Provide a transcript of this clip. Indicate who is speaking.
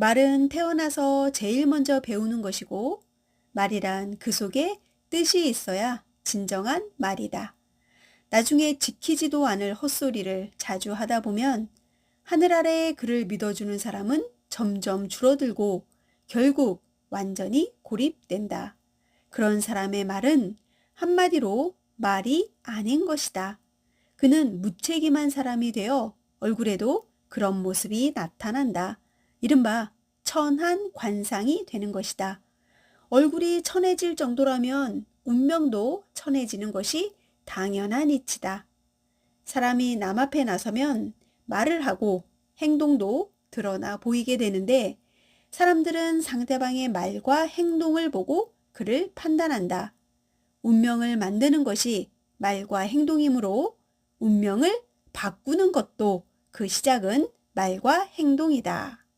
Speaker 1: 말은 태어나서 제일 먼저 배우는 것이고 말이란 그 속에 뜻이 있어야 진정한 말이다. 나중에 지키지도 않을 헛소리를 자주 하다 보면 하늘 아래에 그를 믿어주는 사람은 점점 줄어들고 결국 완전히 고립된다. 그런 사람의 말은 한마디로 말이 아닌 것이다. 그는 무책임한 사람이 되어 얼굴에도 그런 모습이 나타난다. 이른바 천한 관상이 되는 것이다. 얼굴이 천해질 정도라면 운명도 천해지는 것이 당연한 이치다. 사람이 남 앞에 나서면 말을 하고 행동도 드러나 보이게 되는데 사람들은 상대방의 말과 행동을 보고 그를 판단한다. 운명을 만드는 것이 말과 행동이므로 운명을 바꾸는 것도 그 시작은 말과 행동이다.